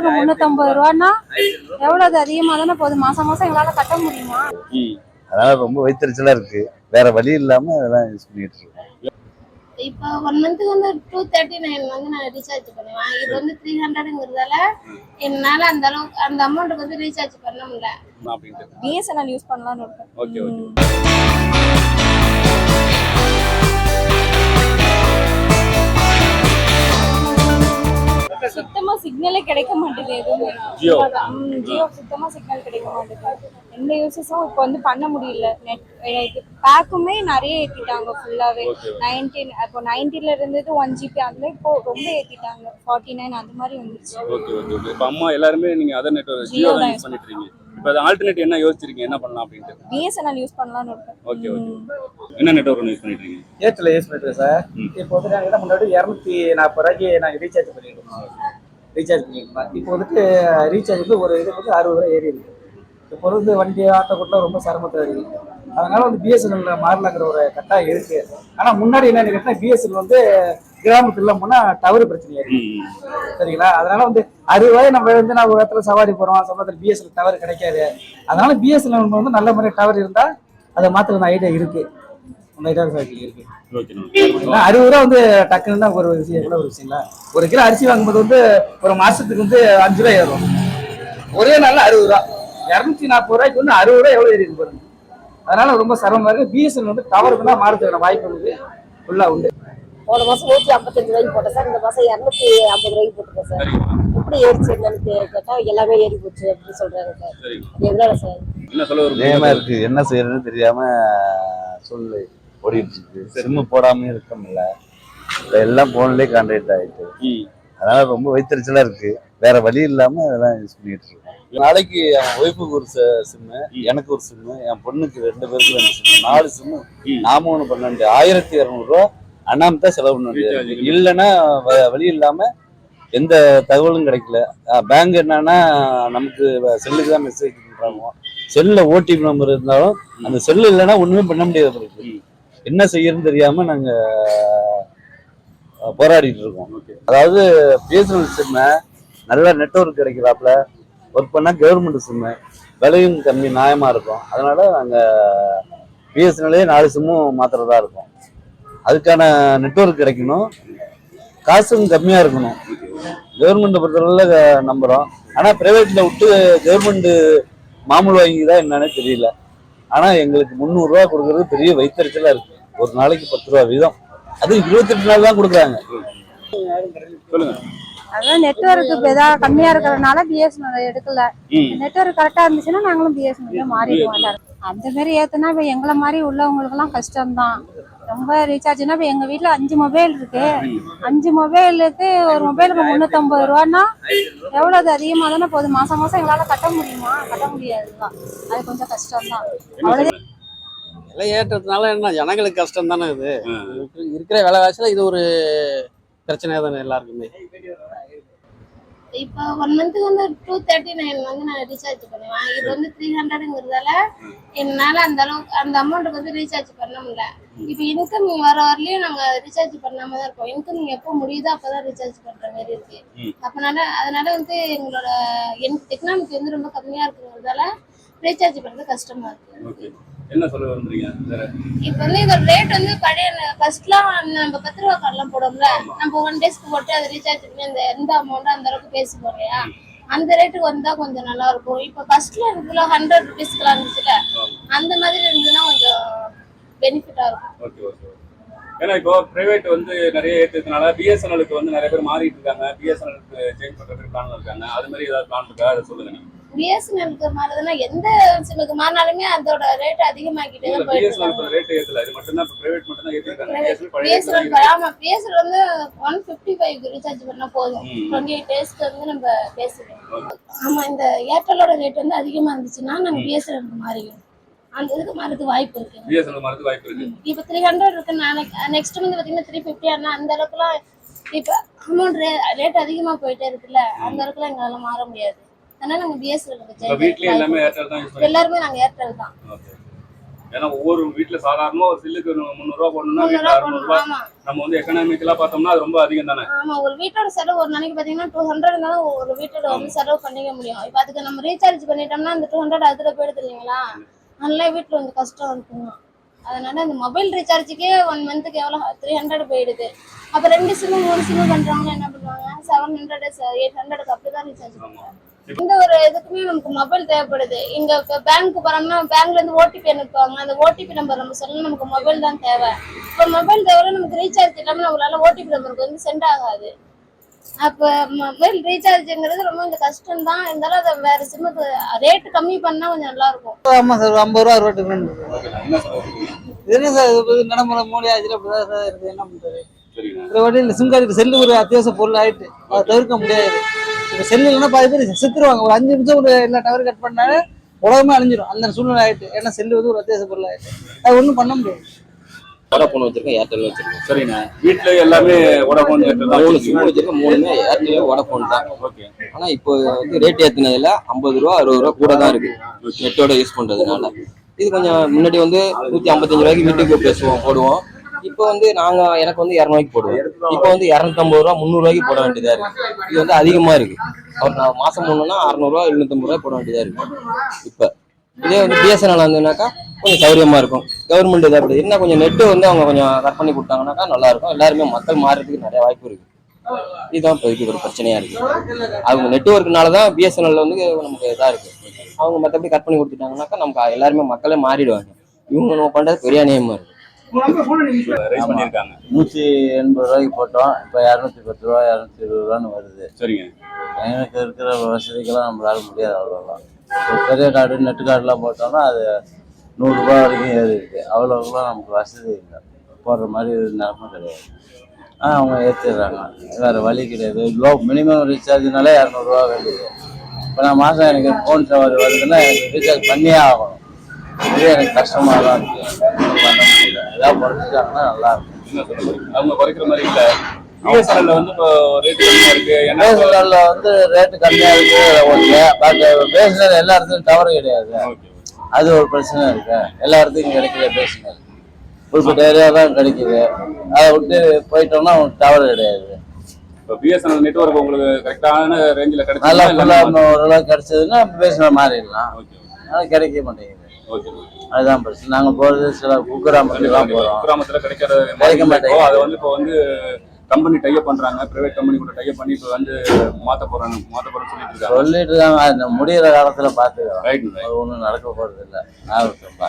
மொபைலுக்கு முந்நூற்றம்பது ரூபான்னா எவ்வளோ அது அதிகமாக தானே போகுது? மாதம் மாதம் எங்களால் கட்ட முடியுமா? ம். அதனால ரொம்ப வைத்தறிச்சலா இருக்கு. வேற வழி இல்லாம அதெல்லாம் யூஸ் பண்ணிட்டு இருக்கோம். இப்போ ஒன் மந்த்துக்கு வந்து டூ தேர்ட்டி நைன் வந்து நான் ரீசார்ஜ் பண்ணுவேன். இது வந்து த்ரீ ஹண்ட்ரடுங்கிறதால என்னால் அந்த அளவுக்கு அந்த அமௌண்ட்டுக்கு வந்து ரீசார்ஜ் பண்ண முடியல. பிஎஸ்என்எல் யூஸ் பண்ணலாம்னு இருக்கேன் ஓகே ஓகே சுத்தமா சிக்னலே கிடைக்க மாட்டேது எதுவுமே. ஜியோ. ஜியோ சுத்தமா சிக்னல் கிடைக்க மாட்டேது எந்த யூசஸும் இப்போ வந்து பண்ண முடியல. நெட் பேக்குமே நிறைய ஏத்திட்டாங்க ஃபுல்லாவே Okay. நைன்டீன் இப்போ நைன்டீன்ல இருந்தது ஒன் ஜிபி அந்த இப்போ ரொம்ப ஏத்திட்டாங்க. ஃபார்ட்டி நைன் அந்த மாதிரி வந்துருச்சு. ஓகே ஓகே இப்போ அம்மா எல்லாருமே நீங்க அதர் நெட்வொர்க் ஜியோ தான் யூஸ் பண்ணிட்டு இருக்கீங்க. இப்போ அது ஆல்டர்னேட் என்ன யோசிச்சிருக்கீங்க? என்ன பண்ணலாம் அப்படின்ட்டு? பிஎஸ்என்எல் யூஸ் பண்ணலாம்னு இருக்கேன். ஓகே ஓகே என்ன நெட்வொர்க் யூஸ் பண்ணிட்டு இருக்கீங்க? ஏர்டெல் யூஸ் பண்ணிட்டு சார். ம். இப்போ வந்து நாங்கள் முன்னாடி இரநூத்தி நாற்பது ரூபாய்க்கு நாங்கள் ரீசார்ஜ் பண்ணிருக்கோம் ரீசார்ஜ் பண்ணிருக்கோம் இப்போ வந்துட்டு ரீசார்ஜ் வந்து ஒரு இது வந்து அறுபது ரூபாய் ஏறி இருக்கு. இப்போ வந்து வண்டி ஆட்டோ கூட ரொம்ப சிரமத்தை இருக்கு. அதனால வந்து பிஎஸ்என்எல்ல மாறலாங்கிற ஒரு கட்டாயம் இருக்கு. ஆனால் முன்னாடி என்ன கேட்டால் பிஎஸ்என்எல் வந்து கிராமத்துல போனால் டவர் பிரச்சனை இருக்கு. சரிங்களா? அதனால வந்து அறுபது ரூபாய் நம்ம வந்து நான் ஒரு இடத்துல சவாரி போறோம் சமயத்தில் பிஎஸ்எல் டவர் கிடைக்காது. அதனால பிஎஸ்எல் வந்து நல்ல முறை டவர் இருந்தா அதை மாத்திர ஐடியா இருக்கு. அறுபது ரூபா வந்து டக்குன்னு தான் ஒரு விஷயம் எவ்வளோ ஒரு விஷயங்களா ஒரு கிலோ அரிசி வாங்கும்போது வந்து ஒரு மாசத்துக்கு வந்து அஞ்சு ரூபாய் ஏறும். ஒரே நாள்ல அறுபது ரூபா. இரநூத்தி நாற்பது ரூபாய்க்கு வந்து அறுபது ரூபாய் எவ்வளோ ஏறி இருக்கு பாருங்க. அதனால ரொம்ப சிரமமா இருக்கு. பிஎஸ்எல் வந்து டவருக்கு தான் மாறதுக்கான வாய்ப்பு வந்து ஃபுல்லா உண்டு. போன மாசம் நூற்றி ஐம்பத்தஞ்சு ரூபாய்க்கு போட்டேன் சார். இந்த மாசம் இரநூத்தி ஐம்பது ரூபாய்க்கு போட்டுருக்கேன் சார். எப்படி ஏறிச்சு என்னன்னு கே- கேட்டா எல்லாமே ஏறி போச்சு அப்படின்னு சொல்றாங்க சார். எதனால சார்? என்ன சொல்ல நேமா இருக்கு. என்ன செய்யறதுன்னு தெரியாம சொல்லு. ஓடிட்டு இருக்கு. சிம்மு போடாம இருக்க முடியல. எல்லாம் போன்லயே கான்டாக்ட் ஆயிட்டு. ம். அதனால ரொம்ப வைத்தறிச்சலா இருக்கு. வேற வழி இல்லாம அதெல்லாம் யூஸ் பண்ணிட்டு இருக்கோம். நாளைக்கு என் ஒய்ஃபுக்கு ஒரு சிம்மு எனக்கு ஒரு சிம்மு என் பொண்ணுக்கு ரெண்டு பேருக்கு ரெண்டு சிம்மு நாலு சிம்மு. நாம ஒண்ணு பன்னெண்டு ஆயிரத்தி இரநூறுவா அண்ணாம தான் செலவு பண்ண முடியாது. இல்லைன்னா வழி இல்லாம எந்த தகவலும் கிடைக்கல. பேங்க் என்னன்னா நமக்கு செல்லுக்கு தான் மெசேஜ் பண்றாங்க. செல்ல ஓடிபி நம்பர் இருந்தாலும் அந்த செல்லு இல்லைன்னா ஒண்ணுமே பண்ண முடியாது. என்ன செய்யறதுன்னு தெரியாம நாங்க அஹ், போராடிட்டு இருக்கோம். அதாவது பிஎஸ்என்எல் சிம்ம நல்ல நெட்வொர்க் கிடைக்கிறாப்புல. ஒர்க் பண்ணா கவர்மெண்ட் சிம்மு விலையும் கம்மி நியாயமா இருக்கும். அதனால நாங்க பிஎஸ்என்எல்லே நாலு சிம்மும் மாத்துறதா இருக்கும். அதுக்கான நெட்வொர்க் கிடைக்கணும். காசும் கம்மியா இருக்கணும். கவர்மெண்ட் பொறுத்தவரையில நம்புறோம். ஆனா பிரைவேட்ல விட்டு கவர்மெண்ட் மாமூல் வாங்கி தான் என்னன்னு தெரியல. ஆனா எங்களுக்கு முந்நூறு ரூபா கொடுக்கறது பெரிய வைத்தறிச்சலா இருக்கு. ஒரு நாளைக்கு பத்து ரூபா வீதம். அது இருபத்தெட்டு நாள் தான் கொடுக்குறாங்க. சொல்லுங்க. அதான் நெட்ஒர்க் இப்போ ஏதாவது கம்மியா இருக்கிறதுனால பிஎஸ்என்எல் எடுக்கல. நெட்ஒர்க் கரெக்டா இருந்துச்சுன்னா நாங்களும் பிஎஸ்என்எல் மாறிடுவோம் அந்த மாதிரி ஏத்துனா இப்போ எங்களை மாதிரி உள்ளவங்களுக்குலாம் கஷ்டம்தான். ரொம்ப ரீசார்ஜ்னா இப்போ எங்க வீட்ல அஞ்சு மொபைல் இருக்கு. அஞ்சு மொபைலுக்கு ஒரு மொபைலுக்கு முந்நூற்றம்பது ரூபான்னா எவ்வளோ அது அதிகமாக தானே போகுது? மாசம் மாசம் எங்களால கட்ட முடியுமா? கட்ட முடியாதுதான் அது கொஞ்சம் கஷ்டம்தான் அவ்வளோ விலை ஏற்றதுனால என்ன? ஜனங்களுக்கு கஷ்டம் தானே இது? இருக்கிற விலைவாசியில் இது ஒரு பிரச்சனை தானே எல்லாருக்குமே? இப்போ ஒன் மந்த்துக்கு வந்து டூ தேர்ட்டி நைன் வந்து நான் ரீசார்ஜ் பண்ணுவேன். இது வந்து த்ரீ ஹண்ட்ரடுங்கிறதால என்னால் அந்த அளவுக்கு அந்த அமௌண்ட்டுக்கு வந்து ரீசார்ஜ் பண்ண முடியல. இப்போ இன்கமிங் வர வரலையும் நாங்கள் ரீசார்ஜ் பண்ணாம தான் இருக்கோம் இன்கமிங் எப்போ முடியுதோ அப்போ தான் ரீசார்ஜ் பண்ணுற மாதிரி இருக்கு. அப்பனால அதனால வந்து எங்களோட என் எக்கனாமிக் வந்து ரொம்ப கம்மியாக இருக்கிறதால ரீசார்ஜ் பண்ணுறது கஷ்டமா இருக்கு. ஓகே என்ன சொல்ல விரும்புறீங்க? இப்போ வந்து இதோட ரேட் வந்து பழைய ஃபர்ஸ்ட்லாம் நம்ம பத்து ரூபா கார்டெலாம் போடுவோம்ல நம்ம ஒன் டேஸ்க்கு போட்டு அதை ரீசார்ஜ் பண்ணி அந்த எந்த அமௌண்ட்டும் அந்த அளவுக்கு பேசுவோம் இல்லையா? அந்த ரேட்டுக்கு வந்தா கொஞ்சம் நல்லா இருக்கும். இப்போ ஃபர்ஸ்ட்ல இருக்குல்ல ஹண்ட்ரட் ருபீஸ்க்குலாம் இருந்துச்சுல அந்த மாதிரி இருந்ததுன்னா கொஞ்சம் பெனிஃபிட்டா இருக்கும். ஓகே ஓகே ஏன்னா இப்போ பிரைவேட் வந்து நிறைய ஏற்றதுனால பிஎஸ்என்எலுக்கு வந்து நிறைய பேர் மாறிட்டு இருக்காங்க. பிஎஸ்என்எலுக்கு சேஞ்ச் பண்றதுக்கு பிளான் இருக்காங்க. அது மாதிரி ஏதாவது பிளான் இருக்கா? அதை சொல்லுங்க. பிஎஸ்என்எலுக்கு மாறுதுன்னா எந்த சிம்முக்கு மாறினாலுமே அதோட ரேட் அதிகமாக்கிட்டே தான் போயிட்டு பிஎஸ்என்எல் ரேட் ஏத்தல ஆமா பிஎஸ்என்எல் வந்து ஒன் ஃபிஃப்டி ஃபைவ் ரீசார்ஜ் பண்ணா போதும் ம். டுவெண்ட்டி எயிட் டேஸ்க்கு வந்து நம்ம பேசுவோம் ஆமா இந்த ஏர்டெல்லோட ரேட் வந்து அதிகமா இருந்துச்சுன்னா நாங்க பிஎஸ்என்எலுக்கு மாறிடுவோம் அந்த இதுக்கு மாறதுக்கு வாய்ப்பு இருக்கு பிஎஸ்என்எல் மாறதுக்கு வாய்ப்பு இருக்கு இப்போ த்ரீ ஹண்ட்ரட் இருக்கு நாளைக்கு நெக்ஸ்ட் வந்து பார்த்தீங்கன்னா த்ரீ ஃபிஃப்டி ஆனால் அந்த அளவுக்குலாம் இப்போ அமௌண்ட் ரே ரேட் அதிகமாக போயிட்டே இருக்குல்ல அந்த அளவுக்குலாம் எங்களால் மாற முடியாது அதனால நாங்கள் இப்போ பிஎஸ்என்எலுக்கு வீட்லயே எல்லாமே ஏர்டெல் தான் எல்லாருமே நாங்கள் ஏர்டெல் தான். ஓகே ஏன்னா ஒவ்வொரு வீட்டுல சாதாரணமா ஒரு சில்லுக்கு முந்நூறு ரூபா போடணும்னா வீட்டுல அறுநூறு நம்ம வந்து எக்கனாமிக்கலா பார்த்தோம்னா அது ரொம்ப அதிகம் தானே? ஆமா ஒரு வீட்டோட செலவு ஒரு நாளைக்கு பாத்தீங்கன்னா டூ ஹண்ட்ரட் தான் ஒரு வீட்டோட வந்து செலவு பண்ணிக்க முடியும். இப்ப அதுக்கு நம்ம ரீசார்ஜ் பண்ணிட்டோம்னா அந்த டூ ஹண்ட்ரட் அதுல போயிடுது இல்லைங்களா? அதனால வீட்டுல வந்து கஷ்டம் இருக்குங்க அதனால அந்த மொபைல் ரீசார்ஜுக்கே ஒன் மந்த்துக்கு எவ்வளோ? த்ரீ ஹண்ட்ரட் போயிடுது. அப்ப ரெண்டு சிம்மு மூணு சிம்மு பண்றவங்க என்ன பண்ணுவாங்க? செவன் ஹண்ட்ரட் எயிட் ஹண்ட்ரடுக்கு அப்படிதான் ரீசார்ஜ் பண்ணுவாங்க. இந்த ஒரு இதுக்குமே நமக்கு மொபைல் தேவைப்படுது. இங்க இப்போ பேங்க் போறோம்னா பேங்க்ல இருந்து ஓடிபி அனுப்புவாங்க. அந்த ஓடிபி நம்பர் நம்ம சொல்ல நமக்கு மொபைல் தான் தேவை. இப்போ மொபைல் தேவை நமக்கு ரீசார்ஜ் இல்லாம நம்மளால ஓடிபி நம்பருக்கு வந்து சென்ட் ஆகாது. அப்ப மொபைல் ரீசார்ஜ்ங்கிறது ரொம்ப இந்த கஷ்டம் தான் இருந்தாலும் அதை வேற சிம்முக்கு ரேட் கம்மி பண்ணா கொஞ்சம் நல்லா இருக்கும் ஆமா சார் ஒரு ஐம்பது ரூபா அறுபது இது என்ன சார் இது நடைமுறை மூணு ஆச்சுல அப்படிதான் சார் இருக்கு என்ன பண்றது? சரிங்க. இந்த வாட்டி இந்த சிம் கார்டு செல்லு ஒரு அத்தியாவசிய பொருள் ஆயிட்டு அதை தவிர்க்க முடியாது. இப்போ செல்லு இல்லைன்னா பாதி பேர் செத்துருவாங்க. ஒரு அஞ்சு நிமிஷம் ஒரு எல்லா டவர் கட் பண்ணாலே உலகமே அழிஞ்சிடும் அந்த சூழ்நிலை ஆயிட்டு ஏன்னா செல்லு வந்து ஒரு அத்தியாவசிய பொருள் ஆயிட்டு. அது ஒன்றும் பண்ண முடியாது. வோடாஃபோன் வச்சிருக்கேன் ஏர்டெல் வச்சிருக்கேன். சரிங்க வீட்டுல எல்லாமே வோடாஃபோன் மூணு சிம் வச்சிருக்கேன் மூணுமே ஏர்டெல் வோடாஃபோன் தான். ஓகே. ஆனா இப்போ வந்து ரேட் ஏத்துனதுல ஐம்பது ரூபா அறுபது ரூபா கூட தான் இருக்கு. நெட்டோட யூஸ் பண்றதுனால. இது கொஞ்சம் முன்னாடி வந்து நூத்தி ஐம்பத்தஞ்சு ரூபாய்க்கு வீட்டுக்கு பேசுவோம் போடுவோம். இப்போ வந்து நாங்க எனக்கு வந்து இரநூறுவாய்க்கு போடுவோம். இப்போ வந்து இரநூத்தம்பது ரூபா முந்நூறுவாய்க்கு போட வேண்டியதா இருக்கு. இது வந்து அதிகமா இருக்கு. ஒரு நான் மாசம் போடணும்னா அறுநூறுவா எழுநூத்தம்பது ரூபாய் போட வேண்டியதா இருக்கு. இப்போ இதே வந்து பிஎஸ்என்எல் வந்ததுனாக்கா கொஞ்சம் சௌரியமா இருக்கும். கவர்மெண்ட் இது அப்படி என்ன கொஞ்சம் நெட்டு வந்து அவங்க கொஞ்சம் கட் பண்ணி கொடுத்தாங்கன்னாக்கா நல்லா இருக்கும் எல்லாருமே மக்கள் மாறுறதுக்கு நிறைய வாய்ப்பு இருக்கு. இதுதான் இப்போதைக்கு ஒரு பிரச்சனையா இருக்கு. அவங்க நெட்ஒர்க்னால தான் பிஎஸ்என்எல் வந்து நமக்கு இதா இருக்கு. அவங்க மற்றபடி கட் பண்ணி கொடுத்துட்டாங்கன்னாக்கா நமக்கு எல்லாருமே மக்களே மாறிடுவாங்க. இவங்க நம்ம பண்றது பெரிய அநியாயமா இருக்கு. நூற்றி எண்பது ரூபாய்க்கு போட்டோம். இப்போ இரநூத்தி பத்து ரூபா இரநூத்தி இருபது ரூபான்னு வருது. சரிங்க. எனக்கு இருக்கிற வசதிக்கெல்லாம் நம்மளால முடியாது அவ்வளோலாம் பெரிய கார்டு நெட்டு கார்டுலாம் போட்டோம்னா அது நூறுரூபா வரைக்கும் ஏறி இருக்கு. அவ்வளோக்குலாம் நமக்கு வசதி இல்லை. போடுற மாதிரி நிலமை கிடையாது. ஆ அவங்க ஏற்றிடுறாங்க வேறு வழி கிடையாது. லோ மினிமம் ரீசார்ஜ்னாலே இரநூறுவா வேண்டியது. இப்போ நான் மாதம் எனக்கு ஃபோன் சவாரி வருதுன்னா எனக்கு ரீசார்ஜ் பண்ணியே ஆகணும். இது எனக்கு கஷ்டமாக தான் இருக்குது பண்ண முடியல. ஏதாவது குறைச்சிட்டாங்கன்னா நல்லா இருக்கும். என்ன சொல்ல போறீங்க? அவங்க குறைக்கிற மாதிரி இல்ல. பிஎஸ்என்எல்ல வந்து இப்போ ரேட் இருக்கு. வந்து ரேட்டு கம்மியாக இருக்கு. ஓகே பட் பேசுனல் எல்லா இடத்துலையும் டவர் கிடையாது. அது ஒரு பிரச்சனை இருக்கு. எல்லா இடத்துக்கும் கிடைக்கல பேசுனல் குறிப்பிட்ட ஏரியா தான் கிடைக்குது. அதை விட்டு போயிட்டோம்னா உங்களுக்கு டவர் கிடையாது. இப்போ பிஎஸ்என்எல் நெட்வொர்க் உங்களுக்கு கரெக்டான ரேஞ்சில் நல்லா கிடைச்சா ஃபுல்லாக ஓரளவுக்கு கிடைச்சதுன்னா பேசுனல் மாறிடலாம். ஓகே அது கிடைக்க மாட்டேங்குது. ஓகே அதுதான் பிரச்சனை. நாங்கள் போகிறது சில குக்கிராமத்துக்கு தான் போகிறோம் கிராமத்துல கிடைக்கிற கிடைக்க மாட்டேங்குது. அதை வந்து இப்போ வந்து கம்பெனி டைப் பண்றாங்க. பிரைவேட் கம்பெனி கூட டைப் பண்ணி இப்போ வந்து மாத்த போறாங்க. மாத்த போறேன்னு சொல்லிட்டு இருக்காங்க. சொல்லிட்டு தான் அது முடியிற காலத்தில் அது ஒன்றும் நடக்க போகிறது இல்லை நான் இருக்கேன்ப்பா